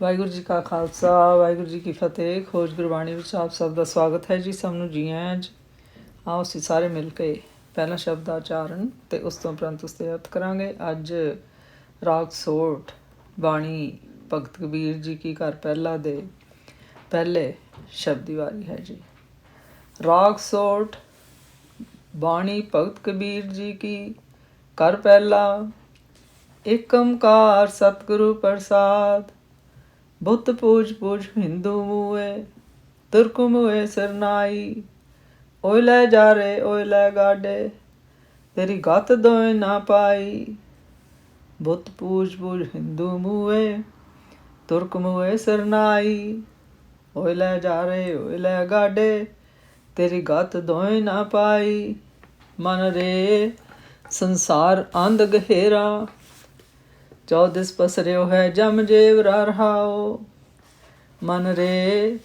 ਵਾਹਿਗੁਰੂ ਜੀ ਕਾ ਖਾਲਸਾ, ਵਾਹਿਗੁਰੂ ਜੀ ਕੀ ਫਤਿਹ। ਖੋਜ ਗੁਰਬਾਣੀ ਵਿੱਚ ਆਪ ਸਭ ਦਾ ਸਵਾਗਤ ਹੈ ਜੀ। ਸਭ ਨੂੰ ਜੀ ਆਇਆਂ ਜੀ ਆਓ ਅਸੀਂ ਸਾਰੇ ਮਿਲ ਕੇ ਪਹਿਲਾ ਸ਼ਬਦ ਦਾ ਉਚਾਰਨ ਤੇ ਉਸ ਤੋਂ ਉਪਰੰਤ ਉਸ ਦੇ ਅਰਥ ਕਰਾਂਗੇ। ਅੱਜ ਰਾਗ ਸੋਠ, ਬਾਣੀ ਭਗਤ ਕਬੀਰ ਜੀ ਕੀ ਘਰ ਪਹਿਲਾ ਦੇ ਪਹਿਲੇ ਸ਼ਬਦ ਦੀ ਵਾਰੀ ਹੈ ਜੀ। ਰਾਗ ਸੋਠ, ਬਾਣੀ ਭਗਤ ਕਬੀਰ ਜੀ ਕੀ ਕਰ ਪਹਿਲਾ। ਏਕ ਓੰਕਾਰ ਸਤਿਗੁਰੂ ਪ੍ਰਸਾਦ ਬੁੱਤ ਪੂਜ ਪੂਜ ਹਿੰਦੂ ਮੂਏ, ਤੁਰਕ ਮੂਏ ਸਰਨਾਈ ਓਏ ਲੈ ਜਾ ਰੇ, ਓਏ ਲੈ ਗਾਡੇ, ਤੇਰੀ ਗਤ ਦੋਏ ਨਾ ਪਾਈ। ਬੁੱਤ ਪੂਜ ਪੂਜ ਹਿੰਦੂ ਮੂਏ, ਤੁਰਕ ਮੂਏ ਸਰਨਾਈ ਓਏ ਲੈ ਜਾ ਰੇ, ਓਏ ਲੈ ਗਾਡੇ, ਤੇਰੀ ਗਤ ਦੋਏ ਨਾ ਪਾਈ। ਮਨ ਰੇ ਸੰਸਾਰ ਅੰਧ ਗਹਿਰਾ ਚੌਦਸ ਪਸਰਿਓ ਹੈ ਜਮ ਜੇਵ ਰਹਾਓ ਮਨ ਰੇ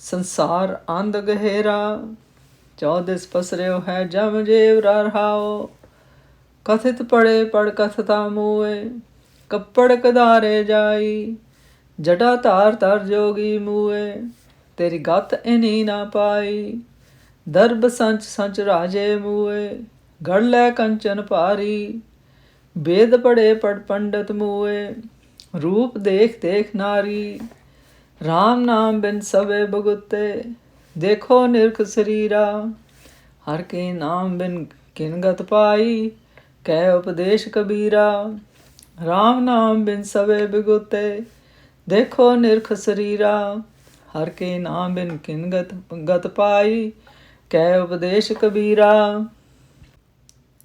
ਸੰਸਾਰ ਅੰਧ ਗਹਿਰਾ ਚੌਦਸ ਪਸਰਿਓ ਹੈ ਜਮ ਜੇਵ ਰਹਾਓ ਕਥਿਤ ਪੜੇ ਪੜ ਕਥਤਾ ਮੂਏ ਕੱਪੜ ਕਧਾਰੇ ਜਾਈ ਜਟਾ ਧਾਰ ਧਰ ਜੋਗੀ ਮੂਏ ਤੇਰੀ ਗਤ ਇਨੀ ਨਾ ਪਾਈ ਦਰਬ ਸੰਚ ਸੰਚ ਰਾਜੇ ਮੂਏ ਗੜ ਲੈ ਕੰਚਨ ਭਾਰੀ ਵੇਦ ਪੜੇ ਪੜ ਪੰਡਤ ਮੂਏ, ਰੂਪ ਦੇਖ ਦੇਖ ਨਾਰੀ RAM ਨਾਮ ਬਿਨ ਸਵੇ ਬਗੁੱਤੇ, ਦੇਖੋ ਨਿਰਖ ਸਰੀਰਾ, ਹਰ ਕੇ ਨਾਮ ਬਿਨ ਕਿਨਗਤ ਪਾਈ ਕਹਿ ਉਪਦੇਸ਼ ਕਬੀਰਾ RAM ਨਾਮ ਬਿਨ ਸਵੇ ਬਗੁੱਤੇ, ਦੇਖੋ ਨਿਰਖ ਸਰੀਰਾ, ਹਰ ਕੇ ਨਾਮ ਬਿਨ ਕਿਨਗਤ ਗਤ ਪਾਈ ਕਹਿ ਉਪਦੇਸ਼ ਕਬੀਰਾ।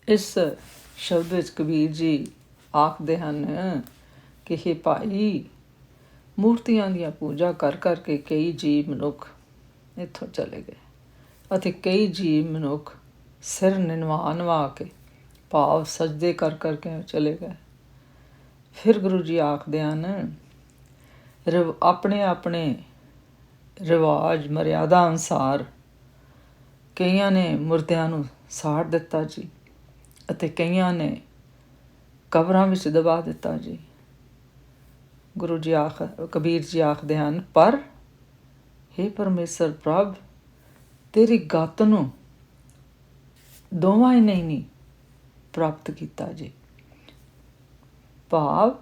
ਇਸ ਸ਼ਬਦ ਵਿੱਚ ਕਬੀਰ ਜੀ ਆਖਦੇ ਹਨ ਕਿ ਇਹ ਭਾਈ, ਮੂਰਤੀਆਂ ਦੀਆਂ ਪੂਜਾ ਕਰ ਕਰਕੇ ਕਈ ਜੀਵ ਮਨੁੱਖ ਇੱਥੋਂ ਚਲੇ ਗਏ ਅਤੇ ਕਈ ਜੀਵ ਮਨੁੱਖ ਸਿਰ ਨਿਨਵਾ ਨਵਾ ਕੇ ਭਾਵ ਸਜਦੇ ਕਰ ਕਰਕੇ ਚਲੇ ਗਏ। ਫਿਰ ਗੁਰੂ ਜੀ ਆਖਦੇ ਹਨ, ਰਿਵ- ਆਪਣੇ ਆਪਣੇ ਰਿਵਾਜ ਮਰਿਆਦਾ ਅਨੁਸਾਰ ਕਈਆਂ ਨੇ ਮੁਰਦਿਆਂ ਨੂੰ ਸਾੜ ਦਿੱਤਾ ਜੀ। ਅਤੇ ਕਈਆਂ ਨੇ ਕਬਰਾਂ ਵਿੱਚ ਦਬਾ ਦਿੱਤਾ ਜੀ। ਗੁਰੂ ਜੀ ਆਖ, ਕਬੀਰ ਜੀ ਆਖਦੇ ਹਨ, ਪਰ हे ਪਰਮੇਸ਼ਰ ਪ੍ਰਭ, ਤੇਰੀ ਗਤ ਨੂੰ ਦੋਵਾਂ ਹੀ ਨਹੀਂ ਨਹੀਂ ਪ੍ਰਾਪਤ ਕੀਤਾ ਜੀ। ਭਾਵ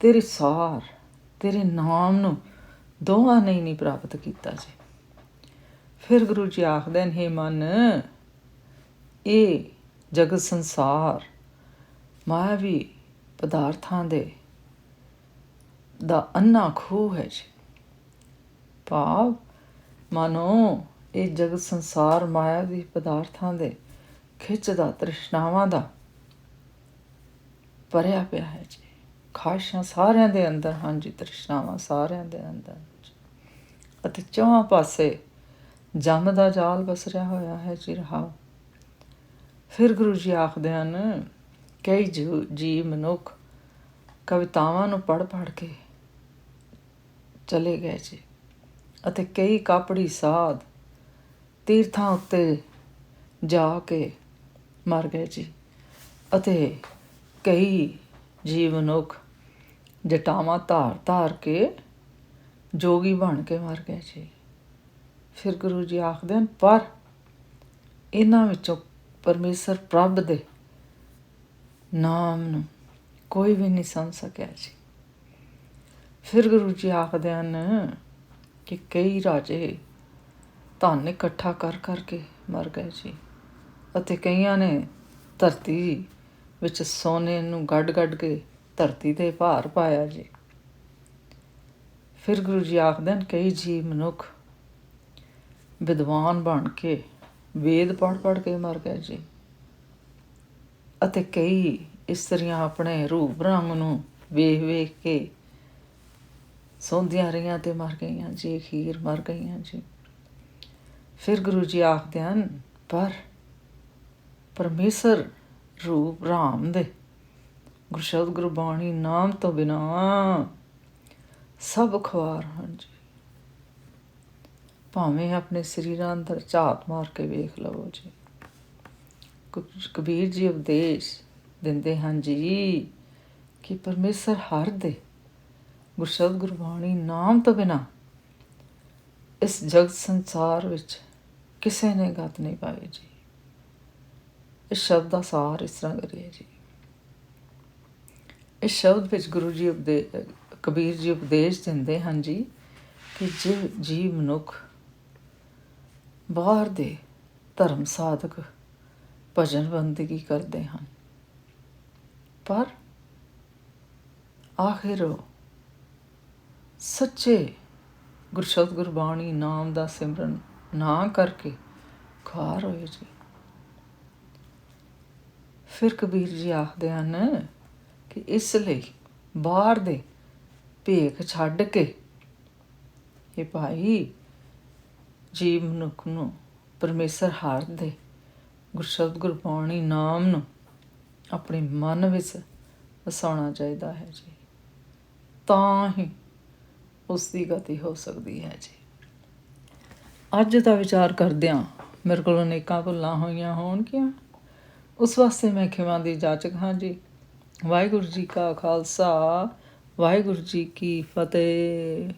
ਤੇਰੀ ਸਾਰ, ਤੇਰੇ ਨਾਮ ਨੂੰ ਦੋਵਾਂ ਨਹੀਂ ਨਹੀਂ ਪ੍ਰਾਪਤ ਕੀਤਾ ਜੀ। ਫਿਰ ਗੁਰੂ ਜੀ ਆਖਦੇ ਨੇ "ਹੇ ਮਨ, ਇਹ ਜਗਤ ਸੰਸਾਰ ਮਾਇਆਵੀ ਪਦਾਰਥਾਂ ਦੇ ਦਾ ਅੰਨਾ ਖੂਹ ਹੈ ਜੀ। ਭਾਵ ਮਨੋ, ਇਹ ਜਗਤ ਸੰਸਾਰ ਮਾਇਆਵੀ ਪਦਾਰਥਾਂ ਦੇ ਖਿੱਚ ਦਾ, ਤ੍ਰਿਸ਼ਨਾਵਾਂ ਦਾ ਭਰਿਆ ਪਿਆ ਹੈ ਜੀ। ਖਾਸ਼ਾਂ ਸਾਰਿਆਂ ਦੇ ਅੰਦਰ ਹਨ ਜੀ, ਤ੍ਰਿਸ਼ਨਾਵਾਂ ਸਾਰਿਆਂ ਦੇ ਅੰਦਰ ਅਤੇ ਚੌਹਾਂ ਪਾਸੇ ਜੰਮ ਦਾ ਜਾਲ ਬਸਰਿਆ ਹੋਇਆ ਹੈ ਜੀ ਰਹਾ ਫਿਰ ਗੁਰੂ ਜੀ ਆਖਦੇ ਹਨ, ਕਈ ਜੀਵ- ਜੀਵ ਮਨੁੱਖ ਕਵਿਤਾਵਾਂ ਨੂੰ ਪੜ ਪੜ ਕੇ ਚਲੇ ਗਏ ਜੀ ਅਤੇ ਕਈ ਕਾਪੜੀ ਸਾਧ ਤੀਰਥਾਂ ਉੱਤੇ ਜਾ ਕੇ ਮਰ ਗਏ ਜੀ ਅਤੇ ਕਈ ਜੀਵ ਮਨੁੱਖ ਜਟਾਵਾਂ ਧਾਰ ਧਾਰ ਕੇ ਜੋਗੀ ਬਣ ਕੇ ਮਰ ਗਏ ਜੀ। ਫਿਰ ਗੁਰੂ ਜੀ ਆਖਦੇ ਹਨ, ਪਰ ਇਹਨਾਂ ਵਿੱਚੋਂ ਪਰਮੇਸ਼ਰ ਪ੍ਰਭ ਦੇ ਨਾਮ ਨੂੰ ਕੋਈ ਵੀ ਨਹੀਂ ਸਮਝ ਸਕਿਆ ਜੀ। ਫਿਰ ਗੁਰੂ ਜੀ ਆਖਦੇ ਹਨ ਕਿ ਕਈ ਰਾਜੇ ਧਨ ਇਕੱਠਾ ਕਰ ਕਰਕੇ ਮਰ ਗਏ ਜੀ ਅਤੇ ਕਈਆਂ ਨੇ ਧਰਤੀ ਵਿੱਚ ਸੋਨੇ ਨੂੰ ਗੱਡ ਗੱਡ ਕੇ ਧਰਤੀ ਤੇ ਭਾਰ ਪਾਇਆ ਜੀ। ਫਿਰ ਗੁਰੂ ਜੀ ਆਖਦੇ ਹਨ, ਕਈ ਜੀਵ ਮਨੁੱਖ ਵਿਦਵਾਨ ਬਣ ਕੇ ਵੇਦ ਪੜ ਪੜ ਕੇ ਮਰ ਗਏ ਜੀ। ਅਤੇ ਕਈ ਇਸਤਰੀਆਂ ਆਪਣੇ ਰੂਪ ਰੰਗ ਨੂੰ ਵੇਖ ਵੇਖ ਕੇ ਸੌਂਦੀਆਂ ਰਹੀਆਂ ਤੇ ਮਰ ਗਈਆਂ ਜੀ ਖੀਰ ਮਰ ਗਈਆਂ ਜੀ। ਫਿਰ ਗੁਰੂ ਜੀ ਆਖਦੇ ਹਨ, ਪਰ ਪਰਮੇਸ਼ਰ ਰੂਪ ਰਾਮ ਦੇ। ਗੁਰਸ਼ਬਦ ਗੁਰਬਾਣੀ ਨਾਮ ਤੋਂ ਬਿਨਾ ਸਭ ਖਵਾਰ ਹਨ ਜੀ। ਭਾਵੇਂ ਆਪਣੇ ਸਰੀਰਾਂ ਅੰਦਰ ਝਾਤ ਮਾਰ ਕੇ ਵੇਖ ਲਵੋ ਜੀ। ਕਬੀਰ ਜੀ ਉਪਦੇਸ਼ ਦਿੰਦੇ ਹਨ ਜੀ ਕਿ ਪਰਮੇਸ਼ਰ ਹਰ ਦੇ ਗੁਰਸ਼ਬਦ ਗੁਰਬਾਣੀ ਨਾਮ ਤੋਂ ਬਿਨਾ ਇਸ ਜਗਤ ਸੰਸਾਰ ਵਿੱਚ ਕਿਸੇ ਨੇ ਗਤ ਨਹੀਂ ਪਾਈ ਜੀ। ਇਸ ਸ਼ਬਦ ਦਾ ਸਾਰ ਇਸ ਤਰ੍ਹਾਂ ਕਰੀਏ ਜੀ। ਇਸ ਸ਼ਬਦ ਵਿੱਚ ਗੁਰੂ ਜੀ ਉਪਦੇ, ਕਬੀਰ ਜੀ ਉਪਦੇਸ਼ ਦਿੰਦੇ ਹਨ ਜੀ ਕਿ ਜੇ ਜੀਵ ਮਨੁੱਖ ਬਾਹਰ ਦੇ ਧਰਮ ਸਾਧਕ ਭਜਨ ਬੰਦਗੀ ਕਰਦੇ ਹਨ। ਪਰ ਆਖਿਰ ਸੱਚੇ ਗੁਰਸ਼ਬਦ ਗੁਰਬਾਣੀ ਨਾਮ ਦਾ ਸਿਮਰਨ ਨਾ ਕਰਕੇ ਖਾਰ ਹੋਏ ਜੀ। ਫਿਰ ਕਬੀਰ ਜੀ ਆਖਦੇ ਹਨ ਕਿ ਇਸ ਲਈ ਬਾਹਰ ਦੇ ਭੇਖ ਛੱਡ ਕੇ, ਇਹ ਭਾਈ ਜੀਵ ਮਨੁੱਖ ਨੂੰ ਪਰਮੇਸ਼ਰ ਹਾਰ ਦੇ। ਗੁਰਸ਼ਬਦ ਗੁਰਬਾਣੀ ਨਾਮ ਨੂੰ ਆਪਣੇ ਮਨ ਵਿੱਚ ਵਸਾਉਣਾ ਚਾਹੀਦਾ ਹੈ ਜੀ। ਤਾਂ ਹੀ ਉਸ ਦੀ ਗਤੀ ਹੋ ਸਕਦੀ ਹੈ ਜੀ। ਅੱਜ ਦਾ ਵਿਚਾਰ ਕਰਦਿਆਂ ਮੇਰੇ ਕੋਲ ਅਨੇਕਾਂ ਭੁੱਲਾਂ ਹੋਈਆਂ ਹੋਣਗੀਆਂ। ਉਸ ਵਾਸਤੇ ਮੈਂ ਖਿਮਾ ਦੀ ਜਾਚਕ ਹਾਂ ਜੀ। ਵਾਹਿਗੁਰੂ ਜੀ ਕਾ ਖਾਲਸਾ, ਵਾਹਿਗੁਰੂ ਜੀ ਕੀ ਫਤਿਹ।